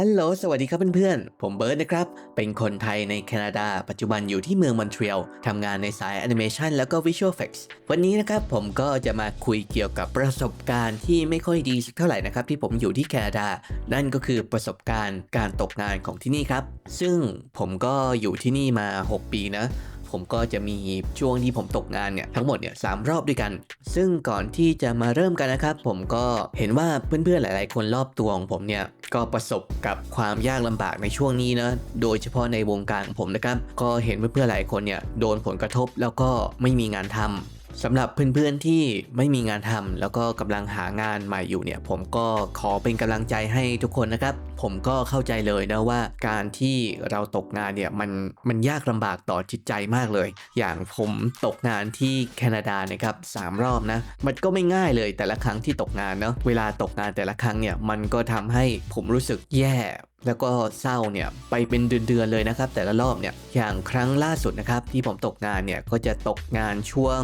ฮัลโหล สวัสดีครับเพื่อนๆ ผมเบิร์ดนะครับ เป็นคนไทยในแคนาดา ปัจจุบันอยู่ที่เมืองมอนทรีออลทำงานในสายแอนิเมชันแล้วก็วิชวลเฟ c ส์วันนี้นะครับผมก็จะมาคุยเกี่ยวกับประสบการณ์ที่ไม่ค่อยดีสักเท่าไหร่นะครับ ที่ผมอยู่ที่แคนาดา นั่นก็คือประสบการณ์การตกงานของที่นี่ครับ ซึ่งผมก็อยู่ที่นี่มา 6 ปีนะ ผมก็จะมีช่วงที่ผมตกงานเนี่ยทั้งหมดเนี่ยสามรอบด้วยกัน ซึ่งก่อนที่จะมาเริ่มกันนะครับ ผมก็เห็นว่าเพื่อนๆหลาย ๆ คนรอบตัวของผมเนี่ยก็ประสบกับความยากลำบากในช่วงนี้นะโดยเฉพาะในวงการของผมนะครับ ก็เห็นเพื่อนๆหลายคนเนี่ยโดนผลกระทบแล้วก็ไม่มีงานทำ สำหรับเพื่อนๆที่ไม่มีงานทำแล้วก็กำลังหางานใหม่อยู่เนี่ย ผมก็ขอเป็นกำลังใจให้ทุกคนนะครับ ผมก็เข้าใจเลยนะว่าการที่เราตกงานเนี่ยมันมันยากลำบากต่อจิตใจมากเลย อย่างผมตกงานที่แคนาดานะครับสามรอบนะ มันก็ไม่ง่ายเลยแต่ละครั้งที่ตกงานเนาะเวลาตกงานแต่ละครั้งเนี่ยมันก็ทำให้ผมรู้สึกแย่ แล้วก็เศร้าเนี่ยไปเป็นเดือนๆเลยนะครับ แต่ละรอบเนี่ยอย่างครั้งล่าสุดนะครับ ที่ผมตกงานเนี่ยก็จะตกงานช่วง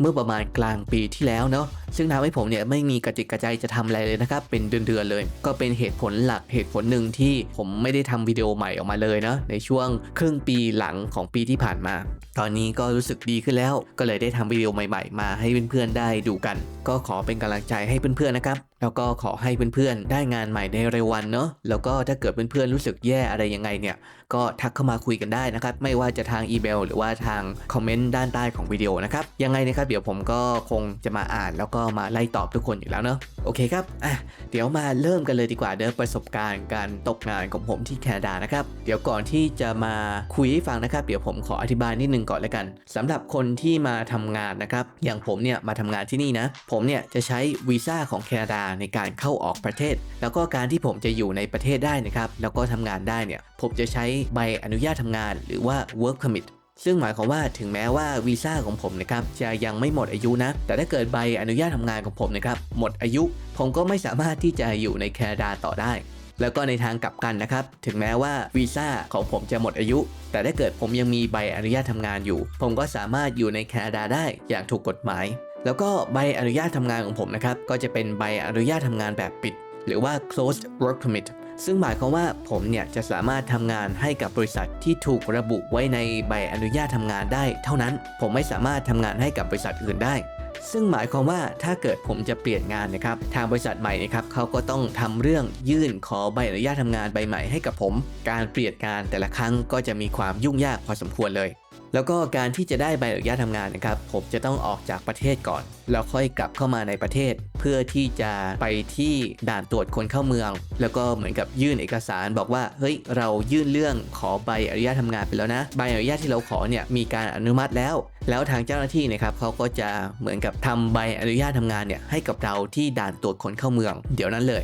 เมื่อประมาณกลางปีที่แล้วเนาะซึ่งทำให้ผมเนี่ยไม่มีกระจิกกระใจจะทำอะไรเลยนะครับ เป็นเดือนๆเลย ก็เป็นเหตุผลหลักเหตุผลหนึ่งที่ผมไม่ได้ทำวิดีโอใหม่ออกมาเลยเนาะในช่วงครึ่งปีหลังของปีที่ผ่านมา ตอนนี้ก็รู้สึกดีขึ้นแล้ว ก็เลยได้ทำวิดีโอใหม่ ๆ มาให้เพื่อนๆได้ดูกัน ก็ขอเป็นกำลังใจให้เพื่อนๆนะครับ แล้วก็ขอให้เพื่อนๆ ได้งานใหม่ในเร็ววันเนาะแล้วก็ถ้าเกิดเพื่อนๆ รู้สึกแย่อะไรยังไงเนี่ย ก็ทักเข้ามาคุยกันได้นะครับ ไม่ว่าจะทางอีเมลหรือว่าทางคอมเมนต์ด้านใต้ของวิดีโอนะครับ ยังไงนะครับ เดี๋ยวผมก็คงจะมาอ่านแล้วก็มาไล่ตอบทุกคนอยู่แล้วเนาะ โอเคครับ อะ เดี๋ยวมาเริ่มกันเลยดีกว่าเด้อประสบการณ์การตกงานของผมที่แคนาดานะครับ เดี๋ยวก่อนที่จะมาคุยให้ฟังนะครับ เดี๋ยวผมขออธิบายนิดนึงก่อนแล้วกันสำหรับคนที่มาทำงานนะครับ อย่างผมเนี่ยมาทำงานที่นี่นะ ผมเนี่ยจะใช้วีซ่าของแคนาดาในการเข้าออกประเทศ แล้วก็การที่ผมจะอยู่ในประเทศได้นะครับ แล้วก็ทำงานได้เนี่ย ผมจะใช้ใบอนุญาตทำงาน หรือว่า work permit ซึ่งหมายความว่าถึงแม้ว่าวีซ่าของผมนะครับจะยังไม่หมดอายุนะ แต่ถ้าเกิดใบอนุญาตทำงานของผมนะครับหมดอายุ ผมก็ไม่สามารถที่จะอยู่ในแคนาดาต่อได้ แล้วก็ในทางกลับกันนะครับ ถึงแม้ว่าวีซ่าของผมจะหมดอายุ แต่ถ้าเกิดผมยังมีใบอนุญาตทำงานอยู่ ผมก็สามารถอยู่ในแคนาดาได้อย่างถูกกฎหมาย แล้วก็ใบอนุญาตทำงานของผมนะครับก็จะเป็นใบอนุญาตทำงานแบบปิด หรือว่า closed work permit ซึ่งหมายความว่าผมเนี่ยจะสามารถทำงานให้กับบริษัทที่ถูกระบุไว้ในใบอนุญาตทำงานได้ เท่านั้นผมไม่สามารถทำงานให้กับบริษัทอื่นได้ ซึ่งหมายความว่าถ้าเกิดผมจะเปลี่ยนงานนะครับ ทางบริษัทใหม่นะครับเขาก็ต้องทำเรื่องยื่นขอใบอนุญาตทำงานใบใหม่ให้กับผม การเปลี่ยนงานแต่ละครั้งก็จะมีความยุ่งยากพอสมควรเลย แล้วก็การที่จะได้ใบอนุญาตทำงานนะครับ ผมจะต้องออกจากประเทศก่อน แล้วค่อยกลับเข้ามาในประเทศ เพื่อที่จะไปที่ด่านตรวจคนเข้าเมือง แล้วก็เหมือนกับยื่นเอกสารบอกว่าเฮ้ยเรายื่นเรื่องขอใบอนุญาตทำงานไปแล้วนะใบอนุญาตที่เราขอเนี่ยมีการอนุมัติแล้ว แล้วทางเจ้าหน้าที่นะครับเขาก็จะเหมือนกับทำใบอนุญาตทำงานเนี่ยให้กับเราที่ด่านตรวจคนเข้าเมือง เดี๋ยวนั้นเลย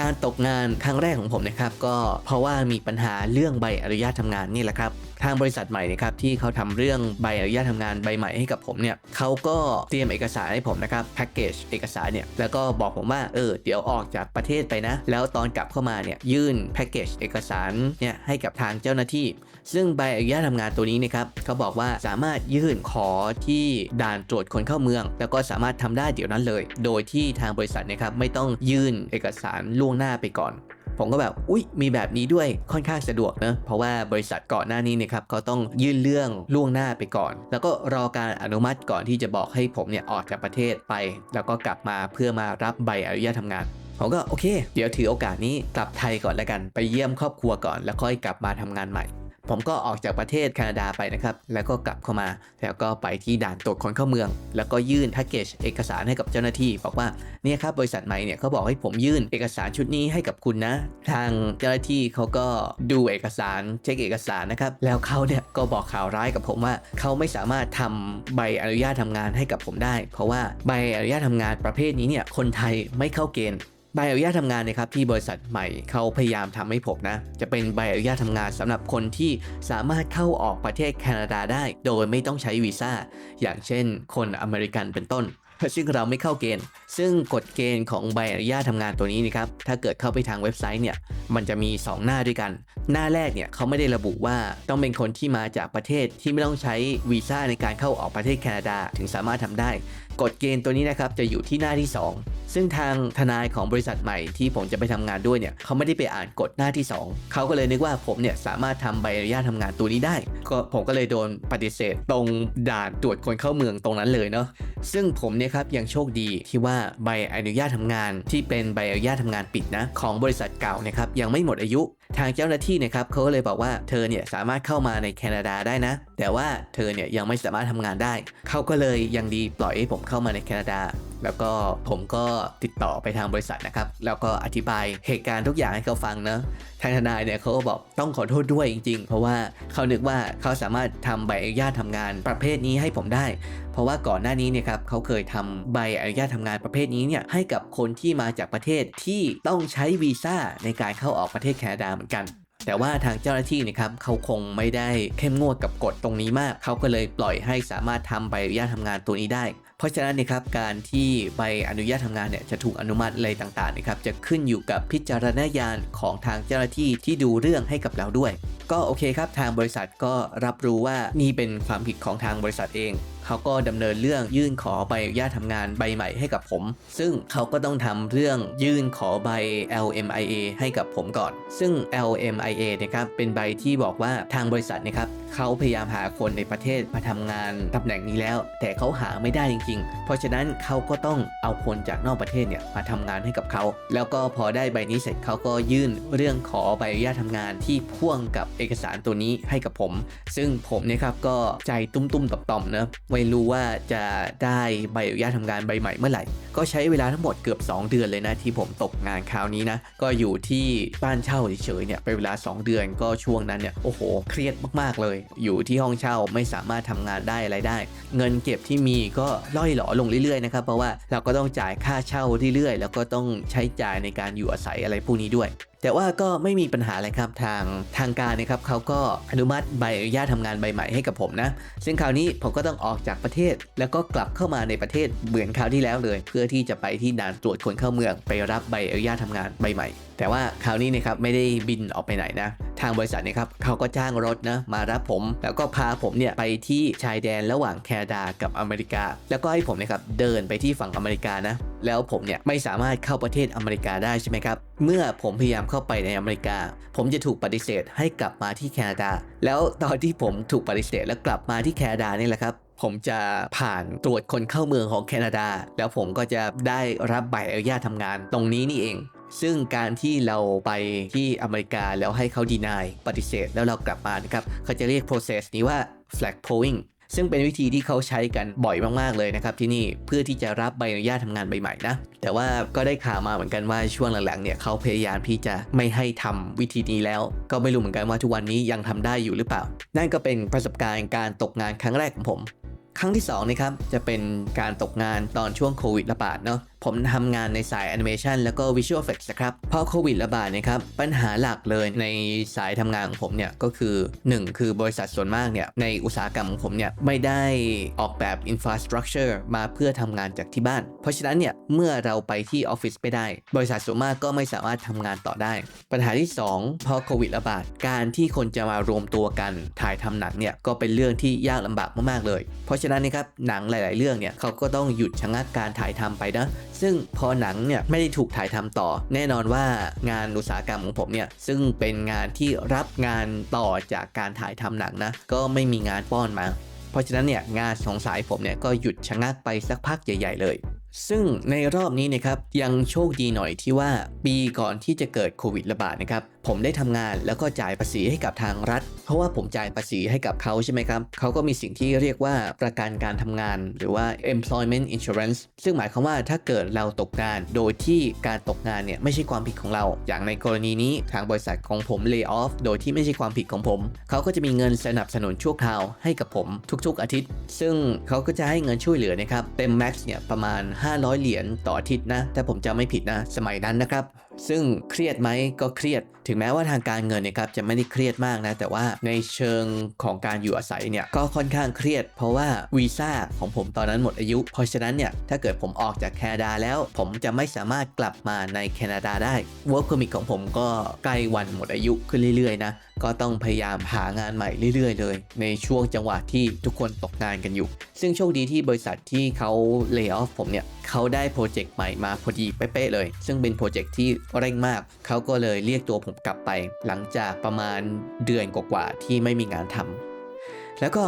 การตกงานครั้งแรกของผมนะครับก็เพราะว่ามีปัญหาเรื่องใบอนุญาตทำงานนี่แหละครับทางบริษัทใหม่นะครับที่เขาทำเรื่องใบอนุญาตทำงานใบใหม่ให้กับผมเนี่ยเขาก็เตรียมเอกสารให้ผมนะครับแพ็กเกจเอกสารเนี่ยแล้วก็บอกผมว่าเออเดี๋ยวออกจากประเทศไปนะ แล้วตอนกลับเข้ามาเนี่ยยื่นแพ็กเกจเอกสารเนี่ยให้กับทางเจ้าหน้าที่ ซึ่งใบอนุญาตทำงานตัวนี้นะครับเขาบอกว่าสามารถยื่นขอที่ด่านตรวจคนเข้าเมือง แล้วก็สามารถทำได้เดี๋ยวนั้นเลย โดยที่ทางบริษัทนะครับไม่ต้องยื่นเอกสารล่วงหน้าไปก่อนผมก็แบบ อุ๊ย มีแบบนี้ด้วย ค่อนข้างสะดวกนะ เพราะว่าบริษัทก่อนหน้านี้นะครับเขาต้องยื่นเรื่องล่วงหน้าไปก่อน แล้วก็รอการอนุมัติก่อนที่จะบอกให้ผมเนี่ยออกจากประเทศไป แล้วก็กลับมาเพื่อมารับใบอนุญาตทำงานผมก็โอเค เดี๋ยวถือโอกาสนี้กลับไทยก่อนแล้วกัน ไปเยี่ยมครอบครัวก่อน แล้วค่อยกลับมาทำงานใหม่ ผมก็ออกจากประเทศแคนาดาไปนะครับ แล้วก็กลับเข้ามา แล้วก็ไปที่ด่านตรวจคนเข้าเมือง แล้วก็ยื่นแพ็กเกจเอกสารให้กับเจ้าหน้าที่ บอกว่าเนี่ยครับบริษัทใหม่เนี่ยเขาบอกให้ผมยื่นเอกสารชุดนี้ให้กับคุณนะ ทางเจ้าหน้าที่เขาก็ดูเอกสารเช็คเอกสารนะครับ แล้วเขาเนี่ยก็บอกข่าวร้ายกับผมว่าเขาไม่สามารถทำใบอนุญาตทำงานให้กับผมได้ เพราะว่าใบอนุญาตทำงานประเภทนี้เนี่ยคนไทยไม่เข้าเกณฑ์ ใบอนุญาตทำงานนะครับที่บริษัทใหม่เขาพยายามทำให้ผมนะ จะเป็นใบอนุญาตทำงานสำหรับคนที่สามารถเข้าออกประเทศแคนาดาได้ โดยไม่ต้องใช้วีซ่าอย่างเช่น คนอเมริกันเป็นต้น ซึ่งเราไม่เข้าเกณฑ์ ซึ่งกฎเกณฑ์ของใบอนุญาตทำงานตัวนี้นะครับ ถ้าเกิดเข้าไปทางเว็บไซต์เนี่ย มันจะมี 2 หน้าด้วยกัน หน้าแรกเนี่ยเขาไม่ได้ระบุว่าต้องเป็นคนที่มาจากประเทศที่ไม่ต้องใช้วีซ่าในการเข้าออกประเทศแคนาดาถึงสามารถทำได้ กฎเกณฑ์ตัวนี้นะครับจะอยู่ที่หน้าที่ 2 ซึ่งทางทนายของบริษัทใหม่ที่ผมจะไปทำงานด้วยเนี่ยเขาไม่ได้ไปอ่านกฎหน้าที่ 2 เขาก็เลยนึกว่าผมเนี่ยสามารถทำใบอนุญาตทำงานตัวนี้ได้ ก็ผมก็เลยโดนปฏิเสธ ตรงด่านตรวจคนเข้าเมืองตรงนั้นเลยเนาะซึ่งผมเนี่ยครับยังโชคดีที่ว่าใบอนุญาตทำงานที่เป็นใบอนุญาตทำงานปิดนะของบริษัทเก่านะครับยังไม่หมดอายุ ทางเจ้าหน้าที่นะครับเขาก็เลยบอกว่าเธอเนี่ยสามารถเข้ามาในแคนาดาได้นะ แต่ว่าเธอเนี่ยยังไม่สามารถทำงานได้เขาก็เลยยังดีปล่อยให้ผมเข้ามาในแคนาดา แล้วก็ผมก็ติดต่อไปทางบริษัทนะครับ แล้วก็อธิบายเหตุการณ์ทุกอย่างให้เขาฟังนะทางทนายเนี่ยเขาก็บอกต้องขอโทษด้วยจริง ๆ เพราะว่าเขานึกว่าเขาสามารถทำใบอนุญาตทำงานประเภทนี้ให้ผมได้ เพราะว่าก่อนหน้านี้เนี่ยครับเขาเคยทำใบอนุญาตทำงานประเภทนี้เนี่ยให้กับคนที่มาจากประเทศที่ต้องใช้วีซ่าในการเข้าออกประเทศแคนาดาเหมือนกันแต่ว่าทางเจ้าหน้าที่นะครับเขาคงไม่ได้เข้มงวดกับกฎตรงนี้มาก เขาก็เลยปล่อยให้สามารถทำใบอนุญาตทำงานตัวนี้ได้ ราะฉะนั้นนะครับการที่ใบอนุญาตทำงานเนี่ยจะถูกอนุมัติอะไรต่างๆนะครับจะขึ้นอยู่กับพิจารณญาณของทางเจ้าหน้าที่ที่ดูเรื่องให้กับเราด้วย ก็โอเคครับทางบริษัทก็รับรู้ว่านี่เป็นความผิดของทางบริษัทเองเขาก็ดำเนินเรื่องยื่นขอใบอนุญาตทำงานใบใหม่ให้กับผม ซึ่งเขาก็ต้องทำเรื่องยื่นขอใบ LMIA ให้กับผมก่อน ซึ่ง LMIA นะครับเป็นใบที่บอกว่าทางบริษัทนะครับเขาพยายามหาคนในประเทศมาทำงานตำแหน่งนี้แล้ว แต่เขาหาไม่ได้จริงๆเพราะฉะนั้นเขาก็ต้องเอาคนจากนอกประเทศเนี่ยมาทำงานให้กับเขา แล้วก็พอได้ใบนี้เสร็จเขาก็ยื่นเรื่องขอใบอนุญาตทำงานที่พ่วงกับเอกสารตัวนี้ให้กับผม ซึ่งผมเนี่ยครับก็ใจตุ้มๆต่อมๆนะไม่รู้ว่าจะได้ใบอนุญาตทำงานใบใหม่เมื่อไหร่ ก็ใช้เวลาทั้งหมดเกือบ 2 เดือนเลยนะที่ผมตกงานคราวนี้นะก็อยู่ที่บ้านเช่าเฉยๆเนี่ยเป็นเวลา 2 เดือนก็ช่วงนั้นเนี่ยโอ้โห เครียดมากๆเลย อยู่ที่ห้องเช่าไม่สามารถทำงานได้อะไรได้ เงินเก็บที่มีก็ล่อยหลอลงเรื่อยๆนะครับเพราะว่าเราก็ต้องจ่ายค่าเช่าเรื่อยๆแล้วก็ต้องใช้จ่ายในการอยู่อาศัยอะไรพวกนี้ด้วย แต่ว่าก็ไม่มีปัญหาอะไรครับทางทางการนะครับเขาก็อนุมัติใบอนุญาตทำงานใบใหม่ให้กับผมนะ ซึ่งคราวนี้ผมก็ต้องออกจากประเทศ แล้วก็กลับเข้ามาในประเทศเหมือนคราวที่แล้วเลย เพื่อที่จะไปที่ด่านตรวจคนเข้าเมืองไปรับใบอนุญาตทำงานใบใหม่ แต่ว่าคราวนี้นะครับไม่ได้บินออกไปไหนนะทางบริษัทเนะครับเขาก็จ้างรถนะมารับผม แล้วก็พาผมเนี่ยไปที่ชายแดนระหว่างแคนาดากับอเมริกา แล้วก็ให้ผมนะครับเดินไปที่ฝั่งอเมริกานะ แล้วผมเนี่ยไม่สามารถเข้าประเทศอเมริกาได้ใช่ไหมครับ เมื่อผมพยายามเข้าไปในอเมริกา ผมจะถูกปฏิเสธให้กลับมาที่แคนาดา แล้วตอนที่ผมถูกปฏิเสธและกลับมาที่แคนาดานี่แหละครับผมจะผ่านตรวจคนเข้าเมืองของแคนาดา แล้วผมก็จะได้รับใบอนุญาตทำงานตรงนี้นี่เอง ซึ่งการที่เราไปที่อเมริกาแล้วให้เขาดีนายปฏิเสธแล้วเรากลับมานะครับเขาจะเรียก process นี้ว่า flag polling ซึ่งเป็นวิธีที่เขาใช้กันบ่อยมากๆเลยนะครับที่นี่เพื่อที่จะรับใบอนุญาตทำงานใบใหม่นะแต่ว่าก็ได้ข่าวมาเหมือนกันว่าช่วงหลังๆเนี่ยเขาพยายามที่จะไม่ให้ทำวิธีนี้แล้ว ก็ไม่รู้เหมือนกันว่าทุกวันนี้ยังทำได้อยู่หรือเปล่า นั่นก็เป็นประสบการณ์การตกงานครั้งแรกของผม ครั้งที่2นะครับจะเป็นการตกงานตอนช่วงโควิดระบาดเนาะผมทำงานในสายแอนิเมชันแล้วก็ Visual Effects นะครับพอโควิดระบาดนะครับปัญหาหลักเลยในสายทำงานของผมเนี่ยก็คือ 1 คือบริษัทส่วนมากเนี่ยในอุตสาหกรรมของผมเนี่ยไม่ได้ออกแบบ Infrastructure มาเพื่อทำงานจากที่บ้าน เพราะฉะนั้นเนี่ยเมื่อเราไปที่ออฟฟิศไม่ได้ บริษัทส่วนมากก็ไม่สามารถทำงานต่อได้ ปัญหาที่ 2 พอโควิดระบาดการที่คนจะมารวมตัวกันถ่ายทำหนังเนี่ยก็เป็นเรื่องที่ยากลำบากมากๆเลย เพราะฉะนั้นนะครับหนังหลาย ๆ เรื่องเนี่ยเขาก็ต้องหยุดชะงักการถ่ายทำไปนะ ซึ่งพอหนังเนี่ยไม่ได้ถูกถ่ายทำต่อ แน่นอนว่างานอุตสาหกรรมของผมเนี่ยซึ่งเป็นงานที่รับงานต่อจากการถ่ายทำหนังนะก็ไม่มีงานป้อนมา เพราะฉะนั้นเนี่ยงานของสายผมเนี่ยก็หยุดชะงักไปสักพักใหญ่ ๆ เลยซึ่งในรอบนี้นะครับยังโชคดีหน่อยที่ว่าปีก่อนที่จะเกิดโควิดระบาดนะครับ ผมได้ทำงานแล้วก็จ่ายภาษีให้กับทางรัฐ เพราะว่าผมจ่ายภาษีให้กับเขาใช่ไหมครับเขาก็มีสิ่งที่เรียกว่าประกันการทำงาน หรือว่า employment insurance ซึ่งหมายความว่าถ้าเกิดเราตกงานโดยที่การตกงานเนี่ยไม่ใช่ความผิดของเรา อย่างในกรณีนี้ทางบริษัทของผม lay off โดยที่ไม่ใช่ความผิดของผม เขาก็จะมีเงินสนับสนุนชั่วคราวให้กับผมทุกๆอาทิตย์ ซึ่งเขาก็จะให้เงินช่วยเหลือนะครับเต็ม max เนี่ยประมาณ 500 เหรียญต่ออาทิตย์นะถ้าผมจำไม่ผิดนะสมัยนั้นนะครับซึ่งเครียดไหมก็เครียด ถึงแม้ว่าทางการเงินเนะครับจะไม่ได้เครียดมากนะ แต่ว่าในเชิงของการอยู่อาศัยเนี่ยก็ค่อนข้างเครียด เพราะว่าวีซ่าของผมตอนนั้นหมดอายุ เพราะฉะนั้นเนี่ยถ้าเกิดผมออกจากแคนาดาแล้ว ผมจะไม่สามารถกลับมาในแคนาดาได้ Work Permit ของผมก็ใกล้วันหมดอายุขึ้นเรื่อยๆนะก็ต้องพยายามหางานใหม่เรื่อยๆ เลย ในช่วงจังหวะที่ทุกคนตกงานกันอยู่ ซึ่งโชคดีที่บริษัทที่เขาเลิกออฟผมเนี่ยเขาได้โปรเจกต์ใหม่มาพอดีเป๊ะๆเลย ซึ่งเป็นโปรเจกต์ที่เร่งมาก เขาก็เลยเรียกตัวผมกลับไป หลังจากประมาณเดือนกว่าๆที่ไม่มีงานทำแล้วก็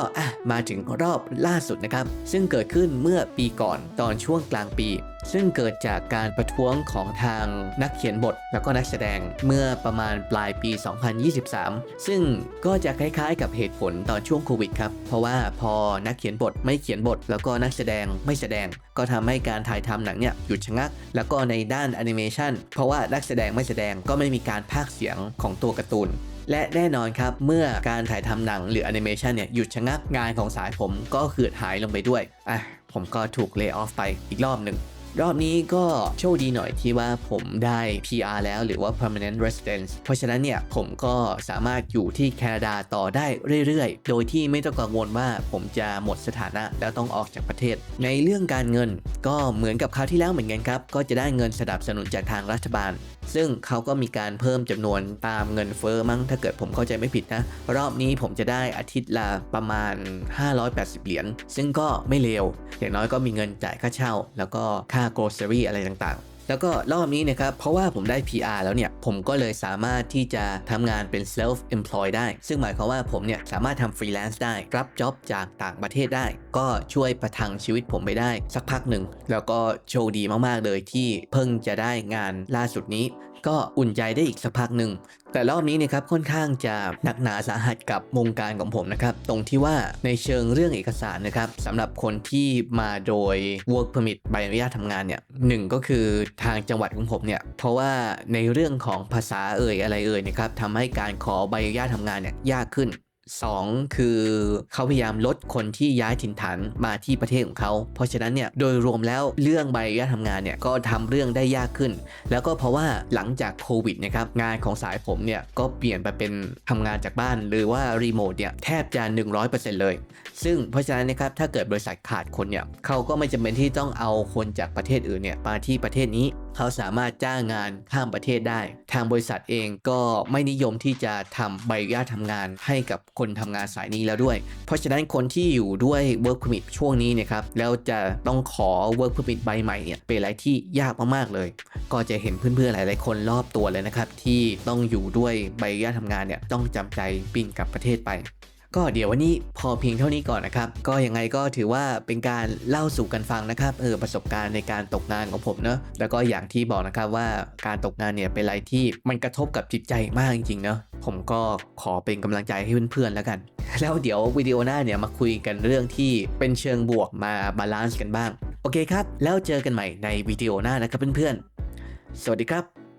มาถึงรอบล่าสุดนะครับ ซึ่งเกิดขึ้นเมื่อปีก่อนตอนช่วงกลางปี ซึ่งเกิดจากการประท้วงของทางนักเขียนบทแล้วก็นักแสดงเมื่อประมาณปลายปี 2023 ซึ่งก็จะคล้ายๆ กับเหตุผลตอนช่วงโควิดครับ เพราะว่าพอนักเขียนบทไม่เขียนบท แล้วก็นักแสดงไม่แสดง ก็ทำให้การถ่ายทำหนังเนี่ยหยุดชะงัก แล้วก็ในด้านแอนิเมชันเพราะว่านักแสดงไม่แสดงก็ไม่มีการพากเสียงของตัวการ์ตูนและแน่นอนครับ เมื่อการถ่ายทำหนังหรือแอนิเมชันเนี่ยหยุดชะงักงานของสายผมก็เขือดหายลงไปด้วย อะ ผมก็ถูกเลิกออฟไปอีกรอบหนึ่ง รอบนี้ก็โชคดีหน่อยที่ว่าผมได้ PR แล้วหรือว่า permanent residence เพราะฉะนั้นเนี่ยผมก็สามารถอยู่ที่แคนาดาต่อได้เรื่อยๆ โดยที่ไม่ต้องกังวลว่าผมจะหมดสถานะแล้วต้องออกจากประเทศ ในเรื่องการเงินก็เหมือนกับคราวที่แล้วเหมือนกันครับ ก็จะได้เงินสนับสนุนจากทางรัฐบาล ซึ่งเขาก็มีการเพิ่มจำนวนตามเงินเฟอ้อมั้งถ้าเกิดผมเข้าใจไม่ผิดนะ รอบนี้ผมจะได้อาทิตย์ละประมาณ 580 เหรียญซึ่งก็ไม่เลวอย่างน้อยก็มีเงินจ่ายค่าเช่า แล้วก็ค่า grocery อะไรต่างๆ แล้วก็รอบนี้นะครับ เพราะว่าผมได้ PR แล้วเนี่ย ผมก็เลยสามารถที่จะทำงานเป็น self employed ได้ ซึ่งหมายความว่าผมเนี่ยสามารถทำ freelance ได้ รับจ็อบจากต่างประเทศได้ ก็ช่วยประทังชีวิตผมไปได้ สักพักหนึ่ง แล้วก็โชคดีมากๆเลยที่เพิ่งจะได้งานล่าสุดนี้ ก็อุ่นใจได้อีกสักพักหนึ่ง แต่รอบนี้นะครับค่อนข้างจะหนักหนาสาหัสกับวงการของผมนะครับ ตรงที่ว่าในเชิงเรื่องเอกสารนะครับสำหรับคนที่มาโดย work permit ใบอนุญาตทำงานเนี่ยหนึ่งก็คือทางจังหวัดของผมเนี่ยเพราะว่าในเรื่องของภาษาเอ่ยอะไรเอ่ยนะครับทำให้การขอใบอนุญาตทำงานเนี่ยยากขึ้น 2 คือเขาพยายามลดคนที่ย้ายถิ่นฐานมาที่ประเทศของเขา เพราะฉะนั้นเนี่ยโดยรวมแล้วเรื่องใบอนุญาตทำงานเนี่ยก็ทำเรื่องได้ยากขึ้น แล้วก็เพราะว่าหลังจากโควิดนะครับงานของสายผมเนี่ยก็เปลี่ยนไปเป็นทำงานจากบ้าน หรือว่ารีโมทเนี่ยแทบจะ 100%เลย ซึ่งเพราะฉะนั้นนะครับถ้าเกิดบริษัทขาดคนเนี่ยเขาก็ไม่จำเป็นที่ต้องเอาคนจากประเทศอื่นเนี่ยมาที่ประเทศนี้ เขาสามารถจ้างงานข้ามประเทศได้ ทางบริษัทเองก็ไม่นิยมที่จะทำใบอนุญาตทำงานให้กับคนทำงานสายนี้แล้วด้วย เพราะฉะนั้นคนที่อยู่ด้วย work permit ช่วงนี้เนะครับแล้วจะต้องขอ work permit ใบใหม่เนี่ยเป็นอะไรที่ยากมากๆเลย ก็จะเห็นเพื่อนๆหลาย ๆ คนรอบตัวเลยนะครับที่ต้องอยู่ด้วยใบอนุญาตทำงานเนี่ยต้องจำใจบินกลับประเทศไป ก็เดี๋ยววันนี้พอเพียงเท่านี้ก่อนนะครับ ก็ยังไงก็ถือว่าเป็นการเล่าสู่กันฟังนะครับเออประสบการณ์ในการตกงานของผมเนอะแล้วก็อย่างที่บอกนะครับว่าการตกงานเนี่ยเป็นอะไรที่มันกระทบกับจิตใจมากจริงๆเนอะผมก็ขอเป็นกำลังใจให้เพื่อนๆแล้วกัน แล้วเดี๋ยววิดีโอหน้าเนี่ยมาคุยกันเรื่องที่เป็นเชิงบวกมาบาลานซ์กันบ้าง โอเคครับ แล้วเจอกันใหม่ในวิดีโอหน้านะครับเพื่อนๆ สวัสดีครับ